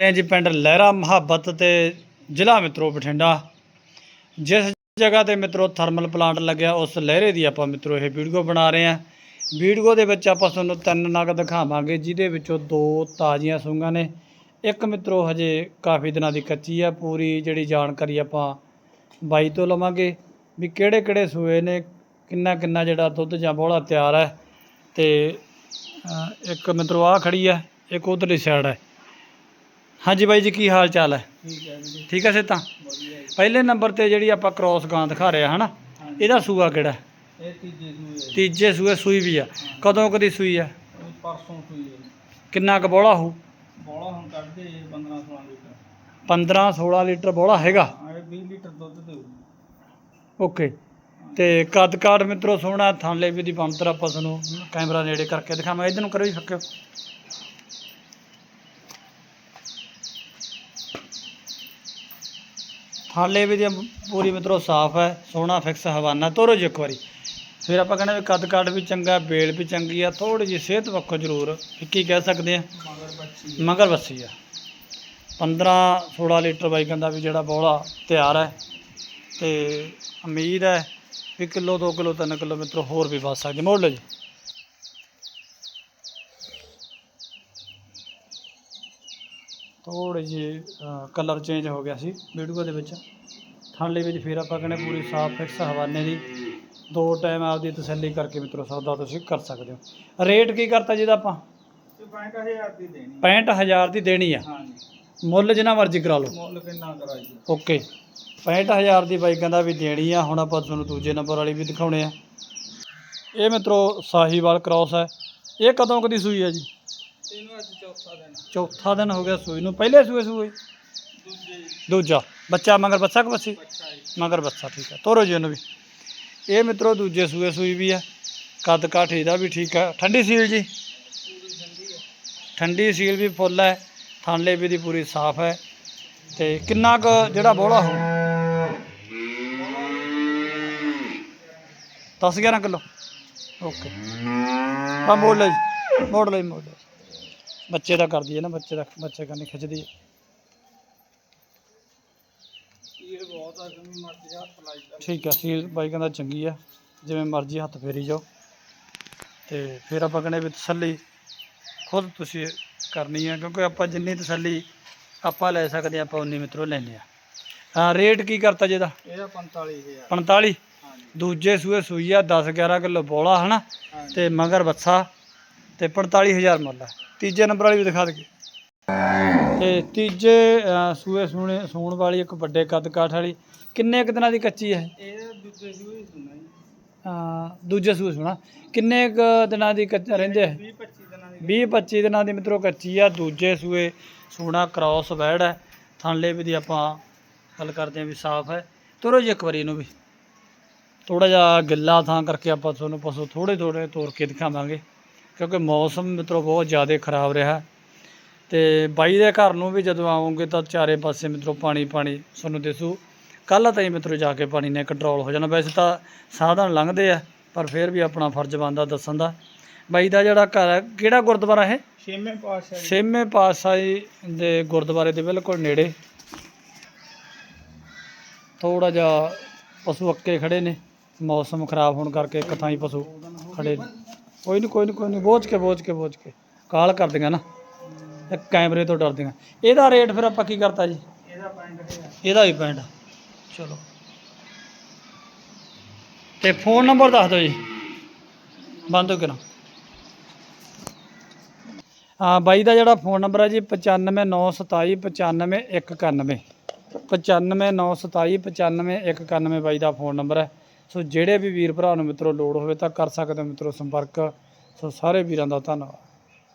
ਇਹ ਜੀ ਪਿੰਡ ਲਹਿਰਾ ਮੁਹੱਬਤ ਤੇ ਜ਼ਿਲ੍ਹਾ ਮਿੱਤਰੋ ਬਠਿੰਡਾ। ਜਿਸ ਜਗ੍ਹਾ ਤੇ ਮਿੱਤਰੋ ਥਰਮਲ ਪਲਾਂਟ ਲੱਗਿਆ, ਉਸ ਲਹਿਰੇ ਦੀ ਆਪਾਂ ਮਿੱਤਰੋ ਇਹ ਵੀਡੀਓ ਬਣਾ ਰਹੇ ਹਾਂ। ਵੀਡੀਓ ਦੇ ਵਿੱਚ ਆਪਾਂ ਤੁਹਾਨੂੰ ਤਿੰਨ ਨਗ ਦਿਖਾਵਾਂਗੇ, ਜਿਹਦੇ ਵਿੱਚੋਂ ਦੋ ਤਾਜ਼ੀਆਂ ਸੂੰਗਾਂ ਨੇ। ਇੱਕ ਮਿੱਤਰੋ ਹਜੇ ਕਾਫੀ ਦਿਨਾਂ ਦੀ ਕੱਚੀ ਆ, ਪੂਰੀ ਜਿਹੜੀ ਜਾਣਕਾਰੀ ਆਪਾਂ ਬਾਈ ਤੋਂ ਲਵਾਂਗੇ ਵੀ ਕਿਹੜੇ ਕਿਹੜੇ ਸੂਏ ਨੇ ਕਿੰਨਾ ਕਿੰਨਾ ਜਿਹੜਾ ਦੁੱਧ ਜਾਂ ਬੋਲਾ ਤਿਆਰ ਹੈ। ਤੇ ਇੱਕ ਮਿੱਤਰੋ ਆ ਖੜੀ ਹੈ, ਇੱਕ ਉਧਰਲੀ ਸਾਈਡ ਹੈ। ਹਾਂਜੀ ਬਾਈ ਜੀ ਕੀ ਹਾਲ ਚਾਲ ਹੈ? ਠੀਕ ਹੈ ਜੀ ਠੀਕ ਹੈ ਤਾਂ ਪਹਿਲੇ ਨੰਬਰ ਤੇ ਜਿਹੜੀ ਆਪਾਂ ਕ੍ਰੋਸ ਗਾਂ ਦਿਖਾ ਰਹੇ ਹਨਾ। ਇਹਦਾ ਸੂਆ ਕਿਹੜਾ ਹੈ? ਇਹ ਤੀਜੇ ਸੂਏ ਹੈ ਤੀਜੇ ਸੂਏ ਸੂਈ ਵੀ ਆ। ਕਦੋਂ ਕਦੀ ਸੂਈ ਆ? ਇਹ ਪਰਸੋਂ ਸੂਈ ਹੈ ਕਿੰਨਾ ਕੁ ਬੋਲਾ ਹੋਊ? ਬੋਲਾ ਹੁਣ ਕੱਢਦੇ 15 16 ਲੀਟਰ। 15 16 ਲੀਟਰ ਬੋਲਾ ਹੈਗਾ? ਆ ਇਹ 20 ਲੀਟਰ ਦੁੱਧ ਦੇਊ ਓਕੇ। ਤੇ ਕੱਦ ਕਾਠ ਮਿੱਤਰੋ ਸੋਹਣਾ ਥਾਂਲੇ ਵੀ ਦੀ ਬੰਤਰ ਆਪਾਂ ਤੁਹਾਨੂੰ ਕੈਮਰਾ ਨੇੜੇ ਕਰਕੇ ਦਿਖਾਵਾਂਗੇ। ਇਧਰ ਨੂੰ ਕਰੋ ਜੀ ਫੱਕਿਓ। ਹਾਲੇ ਵੀ ਦੀ ਪੂਰੀ ਮਿੱਤਰੋ ਸਾਫ਼ ਹੈ, ਸੋਹਣਾ ਫਿਕਸ ਹਵਾਨਾ, ਤੋਰੋ ਜੀ ਇੱਕ ਵਾਰੀ। ਫਿਰ ਆਪਾਂ ਕਹਿੰਦੇ ਵੀ ਕੱਦ ਕਾਠ ਵੀ ਚੰਗਾ, ਬੇਲ ਵੀ ਚੰਗੀ ਆ ਥੋੜੀ ਜਿਹੀ ਸਿਹਤ ਪੱਖੋਂ ਜ਼ਰੂਰ ਫਿੱਕੀ ਕਹਿ ਸਕਦੇ ਆ? ਮਗਰ ਬੱਸੀ ਆ। 15 16 ਲੀਟਰ ਬਾਈ ਦਾ ਵੀ ਜਿਹੜਾ ਬੋਲਾ ਤਿਆਰ ਹੈ, ਤੇ ਉਮੀਦ ਹੈ ਵੀ ਕਿਲੋ 2 ਕਿਲੋ 3 ਕਿਲੋ ਮਿੱਤਰੋ ਹੋਰ ਵੀ ਵੱਧ ਸਕਦੇ। ਮੋੜ ਲਓ ਜੀ। ਥੋੜੀ ਜੀ ਕਲਰ ਚੇਂਜ ਹੋ ਗਿਆ ਸੀ ਵੀਡੀਓ ਦੇ ਵਿੱਚ। ਥਾਲੇ ਵਿੱਚ ਫਿਰ ਆਪਾਂ ਕਹਿੰਦੇ ਪੂਰੀ ਸਾਫ਼ ਫਿਕਸ ਹਵਾਨੇ ਦੀ। ਦੋ ਟਾਈਮ ਆਪਦੀ ਤਸੱਲੀ ਕਰਕੇ ਮਿੱਤਰੋ ਸੌਦਾ ਤੁਸੀਂ ਕਰ ਸਕਦੇ ਹੋ। ਰੇਟ ਕੀ ਕਰਤਾ ਜਿਹਦਾ ਆਪਾਂ? ਇਹ 65000 ਦੀ ਦੇਣੀ 65000 ਦੀ ਦੇਣੀ ਆ। ਹਾਂਜੀ। ਮੁੱਲ ਜਿੰਨਾ ਮਰਜ਼ੀ ਕਰਾ ਲਓ। ਮੁੱਲ ਕਿੰਨਾ ਕਰਾਈ ਓਕੇ 65000 ਦੀ ਬਾਈ ਕਹਿੰਦਾ ਵੀ ਦੇਣੀ ਆ ਹੁਣ ਆਪਾਂ ਤੁਹਾਨੂੰ ਦੂਜੇ ਨੰਬਰ ਵਾਲੀ ਵੀ ਦਿਖਾਉਣੇ ਆ। ਇਹ ਮਿੱਤਰੋ ਸਾਹੀਵਾਲ ਕ੍ਰਾਸ ਹੈ ਇਹ ਕਦੋਂ ਕਦੀ ਸੂਈ ਹੈ ਜੀ? ਇਹਨੂੰ ਅੱਜ ਚੌਥਾ ਦਿਨ ਚੌਥਾ ਦਿਨ ਹੋ ਗਿਆ ਸੂਈ ਨੂੰ। ਪਹਿਲੇ ਸੂਏ ਸੂਏ? ਦੂਜੇ ਦੂਜਾ। ਬੱਚਾ ਮਗਰ ਬੱਚਾ ਕਿ ਬੱਸੀ? ਬੱਚਾ ਜੀ। ਮਗਰ ਬੱਚਾ ਠੀਕ ਹੈ ਤੋਰੋ ਜੀ ਉਹਨੂੰ ਵੀ। ਇਹ ਮਿੱਤਰੋ ਦੂਜੇ ਸੂਏ ਸੂਈ ਵੀ ਆ। ਕੱਦ ਕਾਠ ਇਹਦਾ ਵੀ ਠੀਕ ਹੈ ਠੰਡੀ ਸੀਲ ਜੀ? ਪੂਰੀ ਠੰਡੀ ਹੈ ਠੰਡੀ ਸੀਲ ਵੀ ਫੁੱਲ ਹੈ ਥਾਂਲੇ ਵੀ ਦੀ ਪੂਰੀ ਸਾਫ਼ ਹੈ ਤੇ ਕਿੰਨਾ ਕੁ ਜਿਹੜਾ ਬੋਲਾ ਹੋ 10 11 ਕਿਲੋ। ਓਕੇ। ਆ ਮੋੜ ਲੈ ਜੀ, ਮੋੜ ਲੈ ਮੋੜ ਲੈ ਬੱਚੇ ਦਾ ਕਰਦੀ ਹੈ ਨਾ ਬੱਚੇ ਦਾ ਬੱਚੇ ਕਰਨੀ ਖਿੱਚਦੀ ਹੈ। ਇਹ ਬਹੁਤ ਆ ਜਿਵੇਂ ਮਰਜ਼ੀ ਹੱਥ ਲਾਈ ਦਾ ਠੀਕ ਹੈ ਸੀਲ ਬਾਈ ਕਹਿੰਦਾ ਚੰਗੀ ਆ ਜਿਵੇਂ ਮਰਜ਼ੀ ਹੱਥ ਫੇਰੀ ਜਾਓ। ਤੇ ਫਿਰ ਆਪਾਂ ਕਹਿੰਦੇ ਵੀ ਤਸੱਲੀ ਖੁਦ ਤੁਸੀਂ ਕਰਨੀ ਹੈ ਕਿਉਂਕਿ ਆਪਾਂ ਜਿੰਨੀ ਤਸੱਲੀ ਆਪਾਂ ਲੈ ਸਕਦੇ ਹਾਂ, ਆਪਾਂ ਉਨੀ ਮਿੱਤਰੋ ਲੈਂਦੇ ਆ ਹਾਂ ਰੇਟ ਕੀ ਕਰਤਾ ਜਿਹਦਾ ਇਹਦਾ? 45000 45 ਹਾਂਜੀ। ਦੂਜੇ ਸੂਏ ਸੂਈ ਆ 10 11 ਕਿਲੋ ਬੋਲਾ ਹਨਾ? ਤੇ ਮਗਰ ਬੱਸਾ। ਤੇ 45000 ਮੁੱਲ ਆ। ਤੀਜੇ ਨੰਬਰ ਵਾਲੀ ਵੀ ਦਿਖਾ ਦਈਏ। ਤੇ ਤੀਜੇ ਸੂਏ ਸੂਣੇ ਸੂਣ ਵਾਲੀ ਇੱਕ ਵੱਡੇ ਕੱਦ ਕਾਠ ਵਾਲੀ। ਕਿੰਨੇ ਕੁ ਦਿਨਾਂ ਦੀ ਕੱਚੀ ਹੈ ਇਹ? ਦੂਜੇ ਸੂਏ ਸੁਣਾ ਜੀ ਦੂਜੇ ਸੂਏ ਸੁਣਾ। ਕਿੰਨੇ ਕੁ ਦਿਨਾਂ ਦੀ ਕੱਚ ਰਹਿੰਦੇ ਆ 20 25 ਦਿਨਾਂ ਦੀ 20 25 ਦਿਨਾਂ ਦੀ ਮਿੱਤਰੋ ਕੱਚੀ ਆ। ਦੂਜੇ ਸੂਏ ਸੂਣਾ ਕ੍ਰਾਸ ਵੈੜ ਹੈ ਥਾਂਲੇ ਵੀ ਦੀ ਆਪਾਂ ਗੱਲ ਕਰਦੇ ਆ ਵੀ ਸਾਫ਼ ਹੈ ਤੁਰੋ ਜੀ ਇੱਕ ਵਾਰੀ ਇਹਨੂੰ ਵੀ। ਥੋੜਾ ਜਿਹਾ ਗਿੱਲਾ ਥਾਂ ਕਰਕੇ ਆਪਾਂ ਤੁਹਾਨੂੰ ਪਸ਼ੂ ਥੋੜੇ ਥੋੜੇ ਤੋੜ ਕੇ ਦਿਖਾਵਾਂਗੇ। ਕਿਉਂਕਿ ਮੌਸਮ ਮਿੱਤਰੋ ਬਹੁਤ ਜ਼ਿਆਦਾ ਖਰਾਬ ਰਿਹਾ। ਤੇ ਬਾਈ ਦੇ ਘਰ ਨੂੰ ਵੀ ਜਦੋਂ ਆਵੋਗੇ ਤਾਂ ਚਾਰੇ ਪਾਸੇ ਮਿੱਤਰੋ ਪਾਣੀ ਪਾਣੀ ਤੁਹਾਨੂੰ ਦਿਸੂ। ਕੱਲ੍ਹ ਤਾਈਂ ਮਿੱਤਰੋ ਜਾ ਕੇ ਪਾਣੀ ਨੇ ਕੰਟਰੋਲ ਹੋ ਜਾਣਾ। ਵੈਸੇ ਤਾਂ ਸਾਧਨ ਲੰਘਦੇ ਆ ਪਰ ਫਿਰ ਵੀ ਆਪਣਾ ਫਰਜ਼ ਬਣਦਾ ਦੱਸਣ ਦਾ। ਬਾਈ ਦਾ ਜਿਹੜਾ ਘਰ ਹੈ ਕਿਹੜਾ ਗੁਰਦੁਆਰਾ ਹੈ ਛੇਵੇਂ ਪਾਤਸ਼ਾਹ ਜੀ। ਛੇਵੇਂ ਪਾਤਸ਼ਾਹੀ ਦੇ ਗੁਰਦੁਆਰੇ ਦੇ ਬਿਲਕੁਲ ਨੇੜੇ। ਥੋੜਾ ਜਿਹਾ ਪਸ਼ੂ ਅੱਕੇ ਖੜੇ ਨੇ। ਮੌਸਮ ਖਰਾਬ ਹੋਣ ਕਰਕੇ ਇੱਕ ਥਾਂ ਹੀ ਪਸ਼ੂ ਖੜੇ ਨੇ। ਕੋਈ ਨਹੀਂ ਕੋਈ ਨਹੀਂ ਕੋਈ ਨਹੀਂ ਬੋਝ ਕੇ ਬੋਝ ਕੇ ਬੋਝ ਕੇ। ਕਾਲ ਕਰਦੀਆਂ ਨਾ। ਇਹ ਕੈਮਰੇ ਤੋਂ ਡਰਦੀਆਂ। ਇਹਦਾ ਰੇਟ ਫਿਰ ਆਪਾਂ ਕੀ ਕਰਤਾ ਜੀ? ਇਹਦਾ ਪੈਂਟ ਇਹਦਾ ਵੀ ਪੈਂਟ ਚਲੋ। ਤੇ ਫੋਨ ਨੰਬਰ ਦੱਸ ਦਿਓ ਜੀ। ਬੰਦ ਹੋ ਕੇ ਨਾ। ਆ ਬਾਈ ਦਾ ਜਿਹੜਾ ਫੋਨ ਨੰਬਰ ਹੈ ਜੀ 9597795191 9597795191 ਬਾਈ ਦਾ ਫੋਨ ਨੰਬਰ ਹੈ ਸੋ ਜਿਹੜੇ ਵੀ ਵੀਰ ਭਰਾ ਨੂੰ ਮਿੱਤਰੋ ਲੋੜ ਹੋਵੇ ਤਾਂ ਕਰ ਸਕਦੇ ਹੋ ਮਿੱਤਰੋ ਸੰਪਰਕ। ਸੋ ਸਾਰੇ ਵੀਰਾਂ ਦਾ ਧੰਨਵਾਦ।